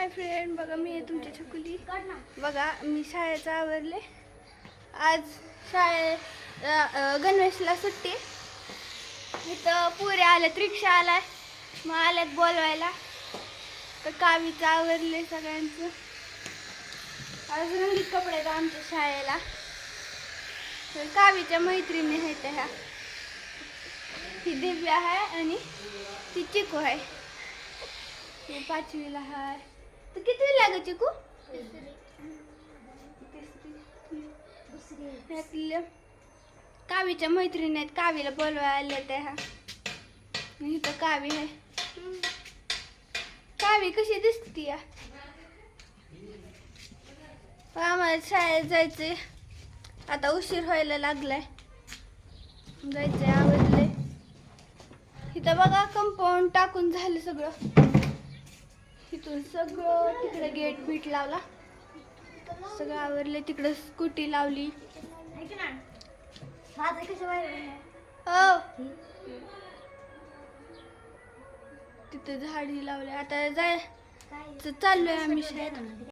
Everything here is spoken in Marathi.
हाय फ्रेंड बघा मी आहे तुमची छकुली. बघा मी शाळेचं आवरले. आज शाळे गणवेशला सुट्टी. इथं पुरे आल्यात रिक्षा आलाय. मग आल्यात बोलवायला. तर कावीचं आवरले सगळ्यांचं. आज रंगीत कपडे आहेत आमच्या शाळेला. तर कावीच्या मैत्रिणी आहेत ह्या ही दिव्या आहे आणि ती चिकू आहे. पाचवीला आहे तर किती लागत चिकू? ह्यातल्या कावीच्या मैत्रिणी आहेत कावीला बोलवायला आल्या त्या ह्या इथं कावी आहे. कावी कशी दिसती या? आम्हाला शाळेत जायचंय. आता उशीर व्हायला लागलाय. जायचंय आवडले इथं बघा कंपाऊंड टाकून झालं सगळं. इथून सगळं तिकडे गेट बीट लावला. सगळं आवरले तिकडं स्कूटी लावली. हो. तिथं झाडी लावले. आता जाय. चाललोय आम्ही शाळेत.